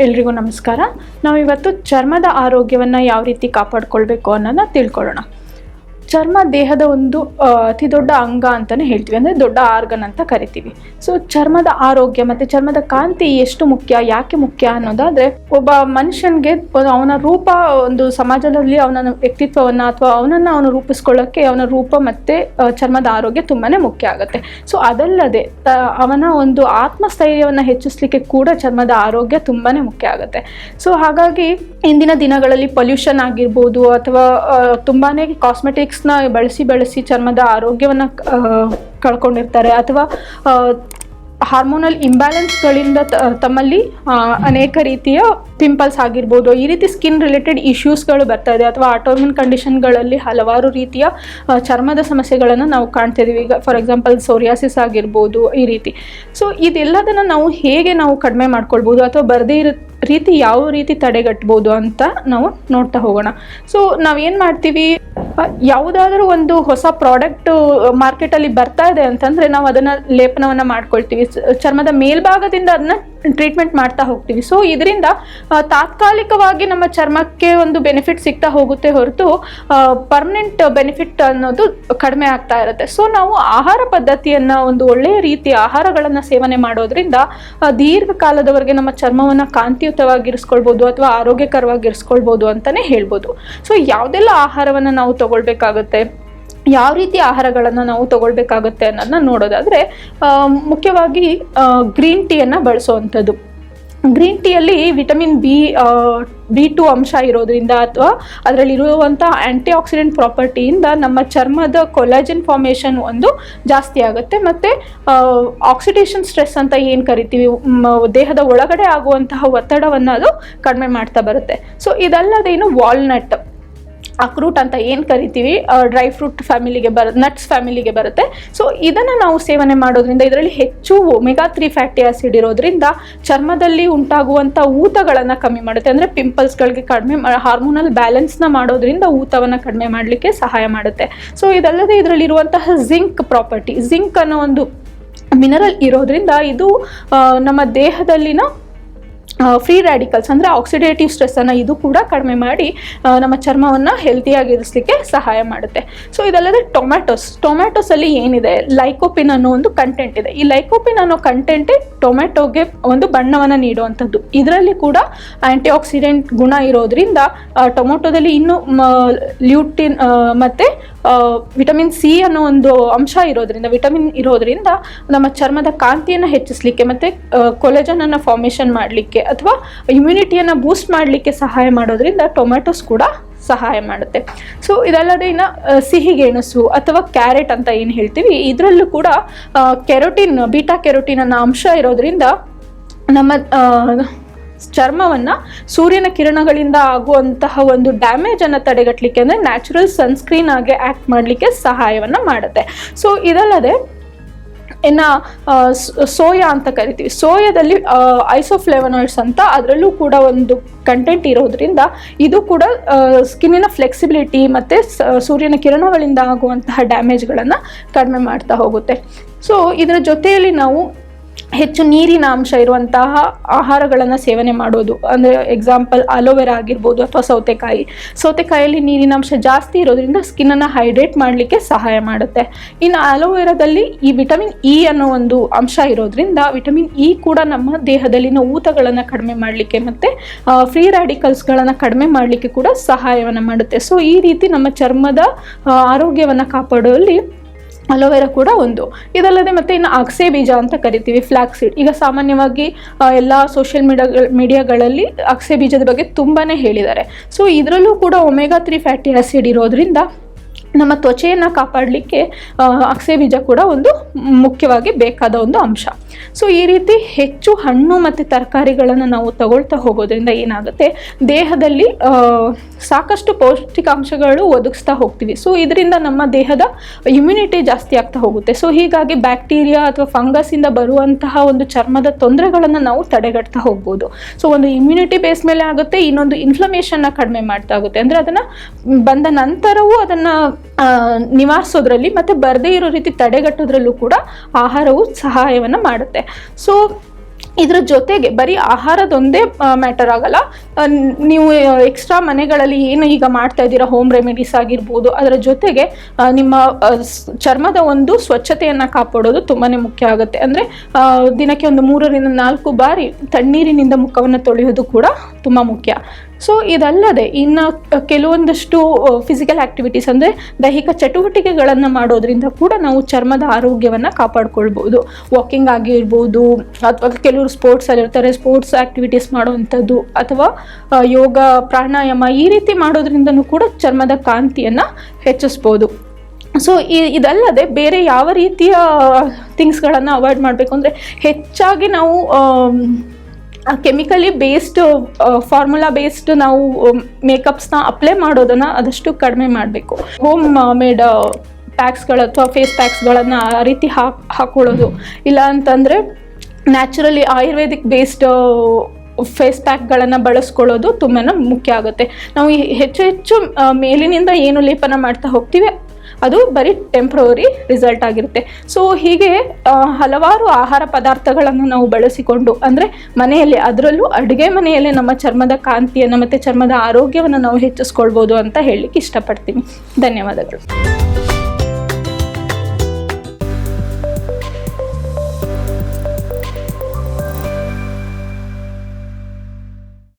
ಎಲ್ರಿಗೂ ನಮಸ್ಕಾರ. ನಾವು ಇವತ್ತು ಚರ್ಮದ ಆರೋಗ್ಯವನ್ನು ಯಾವ ರೀತಿ ಕಾಪಾಡ್ಕೊಳ್ಬೇಕು ಅನ್ನೋದನ್ನ ತಿಳ್ಕೊಳ್ಳೋಣ. ಚರ್ಮ ದೇಹದ ಒಂದು ಅತಿ ದೊಡ್ಡ ಅಂಗ ಅಂತಲೇ ಹೇಳ್ತೀವಿ. ಅಂದರೆ ದೊಡ್ಡ ಆರ್ಗನ್ ಅಂತ ಕರಿತೀವಿ. ಸೊ ಚರ್ಮದ ಆರೋಗ್ಯ ಮತ್ತು ಚರ್ಮದ ಕಾಂತಿ ಎಷ್ಟು ಮುಖ್ಯ, ಯಾಕೆ ಮುಖ್ಯ ಅನ್ನೋದಾದರೆ, ಒಬ್ಬ ಮನುಷ್ಯನಿಗೆ ಅವನ ರೂಪ ಒಂದು ಸಮಾಜದಲ್ಲಿ ಅವನ ವ್ಯಕ್ತಿತ್ವವನ್ನು ಅಥವಾ ಅವನನ್ನು ಅವನು ರೂಪಿಸ್ಕೊಳ್ಳೋಕ್ಕೆ ಅವನ ರೂಪ ಮತ್ತು ಚರ್ಮದ ಆರೋಗ್ಯ ತುಂಬಾ ಮುಖ್ಯ ಆಗುತ್ತೆ. ಸೊ ಅದಲ್ಲದೆ ಅವನ ಒಂದು ಆತ್ಮಸ್ಥೈರ್ಯವನ್ನು ಹೆಚ್ಚಿಸಲಿಕ್ಕೆ ಕೂಡ ಚರ್ಮದ ಆರೋಗ್ಯ ತುಂಬಾ ಮುಖ್ಯ ಆಗುತ್ತೆ. ಸೊ ಹಾಗಾಗಿ ಇಂದಿನ ದಿನಗಳಲ್ಲಿ ಪೊಲ್ಯೂಷನ್ ಆಗಿರ್ಬೋದು ಅಥವಾ ತುಂಬಾ ತುಂಬಾನೇ ಕಾಸ್ಮೆಟಿಕ್ಸ್ನ ಬಳಸಿ ಬಳಸಿ ಚರ್ಮದ ಆರೋಗ್ಯವನ್ನು ಕಳ್ಕೊಂಡಿರ್ತಾರೆ. ಅಥವಾ ಹಾರ್ಮೋನಲ್ ಇಂಬ್ಯಾಲೆನ್ಸ್ಗಳಿಂದ ತಮ್ಮಲ್ಲಿ ಅನೇಕ ರೀತಿಯ ಪಿಂಪಲ್ಸ್ ಆಗಿರ್ಬೋದು. ಈ ರೀತಿ ಸ್ಕಿನ್ ರಿಲೇಟೆಡ್ ಇಶ್ಯೂಸ್ಗಳು ಬರ್ತಾ ಇದೆ. ಅಥವಾ ಆಟೋಮಿನ್ ಕಂಡೀಷನ್ಗಳಲ್ಲಿ ಹಲವಾರು ರೀತಿಯ ಚರ್ಮದ ಸಮಸ್ಯೆಗಳನ್ನು ನಾವು ಕಾಣ್ತಾ ಇದೀವಿ. ಈಗ ಫಾರ್ ಎಕ್ಸಾಂಪಲ್ ಸೋರಿಯಾಸಿಸ್ ಆಗಿರ್ಬೋದು ಈ ರೀತಿ. ಸೊ, ಇದೆಲ್ಲದನ್ನು ನಾವು ಹೇಗೆ ನಾವು ಕಡಿಮೆ ಮಾಡ್ಕೊಳ್ಬೋದು? ಅಥವಾ ಬರದೇ ಇರೋ ರೀತಿ ಯಾವ ರೀತಿ ತಡೆಗಟ್ಬೋದು ಅಂತ ನಾವು ನೋಡ್ತಾ ಹೋಗೋಣ. ಸೊ, ನಾವೇನು ಮಾಡ್ತೀವಿ? ಯಾವುದಾದ್ರೂ ಒಂದು ಹೊಸ ಪ್ರಾಡಕ್ಟ್ ಮಾರ್ಕೆಟಲ್ಲಿ ಬರ್ತಾ ಇದೆ ಅಂತಂದ್ರೆ ನಾವು ಅದನ್ನ ಲೇಪನವನ್ನ ಮಾಡ್ಕೊಳ್ತೀವಿ. ಚರ್ಮದ ಮೇಲ್ಭಾಗದಿಂದ ಅದನ್ನ ಟ್ರೀಟ್ಮೆಂಟ್ ಮಾಡ್ತಾ ಹೋಗ್ತೀವಿ. ಸೊ ಇದರಿಂದ ತಾತ್ಕಾಲಿಕವಾಗಿ ನಮ್ಮ ಚರ್ಮಕ್ಕೆ ಒಂದು ಬೆನಿಫಿಟ್ ಸಿಗ್ತಾ ಹೋಗುತ್ತೆ ಹೊರತು ಪರ್ಮನೆಂಟ್ ಬೆನಿಫಿಟ್ ಅನ್ನೋದು ಕಡಿಮೆ ಆಗ್ತಾ ಇರುತ್ತೆ. ಸೊ ನಾವು ಆಹಾರ ಪದ್ಧತಿಯನ್ನು ಒಂದು ಒಳ್ಳೆಯ ರೀತಿಯ ಆಹಾರಗಳನ್ನು ಸೇವನೆ ಮಾಡೋದ್ರಿಂದ ದೀರ್ಘಕಾಲದವರೆಗೆ ನಮ್ಮ ಚರ್ಮವನ್ನು ಕಾಂತಿಯುತವಾಗಿರಿಸ್ಕೊಳ್ಬೋದು ಅಥವಾ ಆರೋಗ್ಯಕರವಾಗಿರಿಸ್ಕೊಳ್ಬೋದು ಅಂತಲೇ ಹೇಳ್ಬೋದು. ಸೊ ಯಾವುದೆಲ್ಲ ಆಹಾರವನ್ನು ನಾವು ತಗೊಳ್ಬೇಕಾಗುತ್ತೆ? ಯಾವ ರೀತಿ ಆಹಾರಗಳನ್ನು ನಾವು ತಗೊಳ್ಬೇಕಾಗುತ್ತೆ ಅನ್ನೋದನ್ನ ನೋಡೋದಾದರೆ ಮುಖ್ಯವಾಗಿ ಗ್ರೀನ್ ಟೀಯನ್ನು ಬಳಸುವಂಥದ್ದು. ಗ್ರೀನ್ ಟೀಯಲ್ಲಿ ವಿಟಮಿನ್ ಬಿ ಬಿ ಟು ಅಂಶ ಇರೋದ್ರಿಂದ ಅಥವಾ ಅದರಲ್ಲಿರುವಂಥ ಆ್ಯಂಟಿ ಆಕ್ಸಿಡೆಂಟ್ ಪ್ರಾಪರ್ಟಿಯಿಂದ ನಮ್ಮ ಚರ್ಮದ ಕೊಲಾಜಿನ್ ಫಾರ್ಮೇಷನ್ ಒಂದು ಜಾಸ್ತಿ ಆಗುತ್ತೆ. ಮತ್ತು ಆಕ್ಸಿಡೇಷನ್ ಸ್ಟ್ರೆಸ್ ಅಂತ ಏನು ಕರಿತೀವಿ ದೇಹದ ಒಳಗಡೆ ಆಗುವಂತಹ ಒತ್ತಡವನ್ನು ಅದು ಕಡಿಮೆ ಮಾಡ್ತಾ ಬರುತ್ತೆ. ಸೊ ಇದಲ್ಲದೇನು ವಾಲ್ನಟ್ ಅಕ್ರೂಟ್ ಅಂತ ಏನು ಕರಿತೀವಿ ಡ್ರೈ ಫ್ರೂಟ್ ಫ್ಯಾಮಿಲಿಗೆ ಬರ ನಟ್ಸ್ ಫ್ಯಾಮಿಲಿಗೆ ಬರುತ್ತೆ. ಸೊ ಇದನ್ನು ನಾವು ಸೇವನೆ ಮಾಡೋದ್ರಿಂದ ಇದರಲ್ಲಿ ಹೆಚ್ಚು ಒಮೆಗಾ ತ್ರೀ ಫ್ಯಾಟಿ ಆಸಿಡ್ ಇರೋದ್ರಿಂದ ಚರ್ಮದಲ್ಲಿ ಉಂಟಾಗುವಂಥ ಊತಗಳನ್ನು ಕಮ್ಮಿ ಮಾಡುತ್ತೆ. ಅಂದರೆ ಪಿಂಪಲ್ಸ್ಗಳಿಗೆ ಕಡಿಮೆ ಹಾರ್ಮೋನಲ್ ಬ್ಯಾಲೆನ್ಸ್ನ ಮಾಡೋದ್ರಿಂದ ಊತವನ್ನು ಕಡಿಮೆ ಮಾಡಲಿಕ್ಕೆ ಸಹಾಯ ಮಾಡುತ್ತೆ. ಸೊ ಇದಲ್ಲದೆ ಇದರಲ್ಲಿರುವಂತಹ ಜಿಂಕ್ ಪ್ರಾಪರ್ಟಿ ಜಿಂಕ್ ಅನ್ನೋ ಒಂದು ಮಿನರಲ್ ಇರೋದ್ರಿಂದ ಇದು ನಮ್ಮ ದೇಹದಲ್ಲಿನ ಫ್ರೀ ರ್ಯಾಡಿಕಲ್ಸ್ ಅಂದರೆ ಆಕ್ಸಿಡೇಟಿವ್ ಸ್ಟ್ರೆಸ್ಸನ್ನು ಇದು ಕೂಡ ಕಡಿಮೆ ಮಾಡಿ ನಮ್ಮ ಚರ್ಮವನ್ನು ಹೆಲ್ತಿಯಾಗಿರಿಸಲಿಕ್ಕೆ ಸಹಾಯ ಮಾಡುತ್ತೆ. ಸೊ ಇದಲ್ಲದೆ ಟೊಮ್ಯಾಟೊಸ್ ಟೊಮ್ಯಾಟೊಸಲ್ಲಿ ಏನಿದೆ? ಲೈಕೋಪಿನ್ ಅನ್ನೋ ಒಂದು ಕಂಟೆಂಟ್ ಇದೆ. ಈ ಲೈಕೋಪಿನ್ ಅನ್ನೋ ಕಂಟೆಂಟೇ ಟೊಮ್ಯಾಟೊಗೆ ಒಂದು ಬಣ್ಣವನ್ನು ನೀಡುವಂಥದ್ದು. ಇದರಲ್ಲಿ ಕೂಡ ಆ್ಯಂಟಿ ಆಕ್ಸಿಡೆಂಟ್ ಗುಣ ಇರೋದ್ರಿಂದ ಟೊಮೊಟೊದಲ್ಲಿ ಇನ್ನೂ ಲ್ಯೂಟಿನ್ ಮತ್ತು ವಿಟಮಿನ್ ಸಿ ಅನ್ನೋ ಒಂದು ಅಂಶ ಇರೋದ್ರಿಂದ, ವಿಟಮಿನ್ ಇರೋದ್ರಿಂದ ನಮ್ಮ ಚರ್ಮದ ಕಾಂತಿಯನ್ನು ಹೆಚ್ಚಿಸಲಿಕ್ಕೆ ಮತ್ತು ಕೊಲೆಜನನ್ನು ಫಾರ್ಮೇಷನ್ ಮಾಡಲಿಕ್ಕೆ ಅಥವಾ ಇಮ್ಯುನಿಟಿಯನ್ನು ಬೂಸ್ಟ್ ಮಾಡಲಿಕ್ಕೆ ಸಹಾಯ ಮಾಡೋದ್ರಿಂದ ಟೊಮ್ಯಾಟೊಸ್ ಕೂಡ ಸಹಾಯ ಮಾಡುತ್ತೆ. ಸೊ ಇದಲ್ಲದೆ ಇನ್ನು ಸಿಹಿ ಸಿಹಿಗೆಣಸು ಅಥವಾ ಕ್ಯಾರೆಟ್ ಅಂತ ಏನು ಹೇಳ್ತೀವಿ, ಇದರಲ್ಲೂ ಕೂಡ ಕೆರೋಟಿನ್ ಬೀಟಾ ಕೆರೋಟಿನ್ ಅನ್ನೋ ಅಂಶ ಇರೋದ್ರಿಂದ ನಮ್ಮ ಚರ್ಮವನ್ನು ಸೂರ್ಯನ ಕಿರಣಗಳಿಂದ ಆಗುವಂತಹ ಒಂದು ಡ್ಯಾಮೇಜನ್ನು ತಡೆಗಟ್ಟಲಿಕ್ಕೆ ಅಂದರೆ ನ್ಯಾಚುರಲ್ ಸನ್ಸ್ಕ್ರೀನ್ ಆಗಿ ಆ್ಯಕ್ಟ್ ಮಾಡಲಿಕ್ಕೆ ಸಹಾಯವನ್ನು ಮಾಡುತ್ತೆ. ಸೊ ಇದಲ್ಲದೆ, ಇನ್ನು ಸೋಯಾ ಅಂತ ಕರಿತೀವಿ. ಸೋಯಾದಲ್ಲಿ ಐಸೋಫ್ಲೇವನಾಯ್ಡ್ಸ್ ಅಂತ ಅದರಲ್ಲೂ ಕೂಡ ಒಂದು ಕಂಟೆಂಟ್ ಇರೋದ್ರಿಂದ ಇದು ಕೂಡ ಸ್ಕಿನ್ನಿನ ಫ್ಲೆಕ್ಸಿಬಿಲಿಟಿ ಮತ್ತು ಸೂರ್ಯನ ಕಿರಣಗಳಿಂದ ಆಗುವಂತಹ ಡ್ಯಾಮೇಜ್ಗಳನ್ನು ಕಡಿಮೆ ಮಾಡ್ತಾ ಹೋಗುತ್ತೆ. ಸೊ ಇದರ ಜೊತೆಯಲ್ಲಿ ನಾವು ಹೆಚ್ಚು ನೀರಿನ ಅಂಶ ಇರುವಂತಹ ಆಹಾರಗಳನ್ನು ಸೇವನೆ ಮಾಡೋದು. ಅಂದರೆ ಎಕ್ಸಾಂಪಲ್ ಅಲೋವೆರಾ ಆಗಿರ್ಬೋದು ಅಥವಾ ಸೌತೆಕಾಯಿ. ಸೌತೆಕಾಯಲ್ಲಿ ನೀರಿನ ಅಂಶ ಜಾಸ್ತಿ ಇರೋದ್ರಿಂದ ಸ್ಕಿನ್ನನ್ನು ಹೈಡ್ರೇಟ್ ಮಾಡಲಿಕ್ಕೆ ಸಹಾಯ ಮಾಡುತ್ತೆ. ಇನ್ನು ಅಲೋವೆರಾದಲ್ಲಿ ಈ ವಿಟಮಿನ್ ಇ ಅನ್ನೋ ಒಂದು ಅಂಶ ಇರೋದ್ರಿಂದ ವಿಟಮಿನ್ ಇ ಕೂಡ ನಮ್ಮ ದೇಹದಲ್ಲಿನ ಊತಗಳನ್ನು ಕಡಿಮೆ ಮಾಡಲಿಕ್ಕೆ ಮತ್ತು ಫ್ರೀ ರ್ಯಾಡಿಕಲ್ಸ್ಗಳನ್ನು ಕಡಿಮೆ ಮಾಡಲಿಕ್ಕೆ ಕೂಡ ಸಹಾಯವನ್ನು ಮಾಡುತ್ತೆ. ಸೊ ಈ ರೀತಿ ನಮ್ಮ ಚರ್ಮದ ಆರೋಗ್ಯವನ್ನು ಕಾಪಾಡುವಲ್ಲಿ ಅಲೋವೆರಾ ಕೂಡ ಒಂದು. ಇದಲ್ಲದೆ ಮತ್ತೆ ಇನ್ನು ಅಗಸೆ ಬೀಜ ಅಂತ ಕರಿತೀವಿ ಫ್ಲ್ಯಾಕ್ ಸೀಡ್. ಈಗ ಸಾಮಾನ್ಯವಾಗಿ ಎಲ್ಲ ಸೋಷಿಯಲ್ ಮೀಡಿಯಾಗಳ ಮೀಡಿಯಾಗಳಲ್ಲಿ ಅಗಸೆ ಬೀಜದ ಬಗ್ಗೆ ತುಂಬಾ ಹೇಳಿದ್ದಾರೆ. ಸೊ ಇದರಲ್ಲೂ ಕೂಡ ಒಮೆಗಾ ತ್ರೀ ಫ್ಯಾಟಿ ಆ್ಯಸಿಡ್ ಇರೋದ್ರಿಂದ ನಮ್ಮ ತ್ವಚೆಯನ್ನು ಕಾಪಾಡಲಿಕ್ಕೆ ಅಕ್ಸೆ ಬೀಜ ಕೂಡ ಒಂದು ಮುಖ್ಯವಾಗಿ ಬೇಕಾದ ಒಂದು ಅಂಶ. ಸೊ ಈ ರೀತಿ ಹೆಚ್ಚು ಹಣ್ಣು ಮತ್ತು ತರಕಾರಿಗಳನ್ನು ನಾವು ತಗೊಳ್ತಾ ಹೋಗೋದ್ರಿಂದ ಏನಾಗುತ್ತೆ? ದೇಹದಲ್ಲಿ ಸಾಕಷ್ಟು ಪೌಷ್ಟಿಕಾಂಶಗಳು ಒದಗಿಸ್ತಾ ಹೋಗ್ತೀವಿ. ಸೊ ಇದರಿಂದ ನಮ್ಮ ದೇಹದ ಇಮ್ಯುನಿಟಿ ಜಾಸ್ತಿ ಆಗ್ತಾ ಹೋಗುತ್ತೆ. ಸೊ ಹೀಗಾಗಿ ಬ್ಯಾಕ್ಟೀರಿಯಾ ಅಥವಾ ಫಂಗಸ್ಸಿಂದ ಬರುವಂತಹ ಒಂದು ಚರ್ಮದ ತೊಂದರೆಗಳನ್ನು ನಾವು ತಡೆಗಟ್ತಾ ಹೋಗ್ಬೋದು. ಸೊ ಒಂದು ಇಮ್ಯುನಿಟಿ ಬೇಸ್ ಮೇಲೆ ಆಗುತ್ತೆ, ಇನ್ನೊಂದು ಇನ್ಫ್ಲಮೇಷನ್ನ ಕಡಿಮೆ ಮಾಡ್ತಾ ಆಗುತ್ತೆ. ಅಂದರೆ ಅದನ್ನು ಬಂದ ನಂತರವೂ ಅದನ್ನು ನಿವಾರಿಸೋದ್ರಲ್ಲಿ ಮತ್ತು ಬರದೇ ಇರೋ ರೀತಿ ತಡೆಗಟ್ಟೋದ್ರಲ್ಲೂ ಕೂಡ ಆಹಾರವು ಸಹಾಯವನ್ನು ಮಾಡುತ್ತೆ. ಸೊ ಇದರ ಜೊತೆಗೆ ಬರೀ ಆಹಾರದೊಂದೇ ಮ್ಯಾಟರ್ ಆಗಲ್ಲ. ನೀವು ಎಕ್ಸ್ಟ್ರಾ ಮನೆಗಳಲ್ಲಿ ಏನು ಈಗ ಮಾಡ್ತಾ ಇದ್ದೀರಾ, ಹೋಮ್ ರೆಮಿಡೀಸ್ ಆಗಿರ್ಬೋದು, ಅದರ ಜೊತೆಗೆ ನಿಮ್ಮ ಚರ್ಮದ ಒಂದು ಸ್ವಚ್ಛತೆಯನ್ನು ಕಾಪಾಡೋದು ತುಂಬಾ ಮುಖ್ಯ ಆಗುತ್ತೆ. ಅಂದರೆ ದಿನಕ್ಕೆ ಒಂದು ಮೂರರಿಂದ ನಾಲ್ಕು ಬಾರಿ ತಣ್ಣೀರಿನಿಂದ ಮುಖವನ್ನು ತೊಳೆಯೋದು ಕೂಡ ತುಂಬ ಮುಖ್ಯ. ಸೊ ಇದಲ್ಲದೆ ಇನ್ನು ಕೆಲವೊಂದಷ್ಟು ಫಿಸಿಕಲ್ ಆಕ್ಟಿವಿಟೀಸ್ ಅಂದರೆ ದೈಹಿಕ ಚಟುವಟಿಕೆಗಳನ್ನು ಮಾಡೋದ್ರಿಂದ ಕೂಡ ನಾವು ಚರ್ಮದ ಆರೋಗ್ಯವನ್ನು ಕಾಪಾಡ್ಕೊಳ್ಬೋದು. ವಾಕಿಂಗ್ ಆಗಿರ್ಬೋದು, ಅಥವಾ ಕೆಲವರು ಸ್ಪೋರ್ಟ್ಸಲ್ಲಿ ಇರ್ತಾರೆ ಸ್ಪೋರ್ಟ್ಸ್ ಆ್ಯಕ್ಟಿವಿಟೀಸ್ ಮಾಡುವಂಥದ್ದು, ಅಥವಾ ಯೋಗ, ಪ್ರಾಣಾಯಾಮ ಈ ರೀತಿ ಮಾಡೋದ್ರಿಂದನೂ ಕೂಡ ಚರ್ಮದ ಕಾಂತಿಯನ್ನು ಹೆಚ್ಚಿಸ್ಬೋದು. ಸೊ ಇದಲ್ಲದೆ ಬೇರೆ ಯಾವ ರೀತಿಯ ಥಿಂಗ್ಸ್ಗಳನ್ನು ಅವಾಯ್ಡ್ ಮಾಡಬೇಕು ಅಂದರೆ ಹೆಚ್ಚಾಗಿ ನಾವು ಕೆಮಿಕಲಿ ಬೇಸ್ಡ್ ಫಾರ್ಮುಲಾ ಬೇಸ್ಡ್ ನಾವು ಮೇಕಪ್ಸ್ನ ಅಪ್ಲೈ ಮಾಡೋದನ್ನು ಆದಷ್ಟು ಕಡಿಮೆ ಮಾಡಬೇಕು. ಹೋಮ್ ಮೇಡ್ ಪ್ಯಾಕ್ಸ್ಗಳು ಅಥವಾ ಫೇಸ್ ಪ್ಯಾಕ್ಸ್ಗಳನ್ನು ಆ ರೀತಿ ಹಾಕ್, ಹಾಕೊಳ್ಳೋದು. ಇಲ್ಲ ಅಂತಂದರೆ ನ್ಯಾಚುರಲಿ ಆಯುರ್ವೇದಿಕ್ ಬೇಸ್ಡ್ ಫೇಸ್ ಪ್ಯಾಕ್ಗಳನ್ನು ಬಳಸ್ಕೊಳ್ಳೋದು ತುಂಬಾ ಮುಖ್ಯ ಆಗುತ್ತೆ. ನಾವು ಹೆಚ್ಚು ಹೆಚ್ಚು ಮೇಲಿನಿಂದ ಏನು ಲೇಪನ ಮಾಡ್ತಾ ಹೋಗ್ತೀವಿ ಅದು ಬರೀ ಟೆಂಪ್ರವರಿ ರಿಸಲ್ಟ್ ಆಗಿರುತ್ತೆ. ಸೊ ಹೀಗೆ ಹಲವಾರು ಆಹಾರ ಪದಾರ್ಥಗಳನ್ನು ನಾವು ಬಳಸಿಕೊಂಡು, ಅಂದರೆ ಮನೆಯಲ್ಲಿ ಅದರಲ್ಲೂ ಅಡುಗೆ ಮನೆಯಲ್ಲಿ ನಮ್ಮ ಚರ್ಮದ ಕಾಂತಿಯನ್ನು ಮತ್ತು ಚರ್ಮದ ಆರೋಗ್ಯವನ್ನು ನಾವು ಹೆಚ್ಚಿಸ್ಕೊಳ್ಬೋದು ಅಂತ ಹೇಳಲಿಕ್ಕೆ ಇಷ್ಟಪಡ್ತೀನಿ. ಧನ್ಯವಾದಗಳು.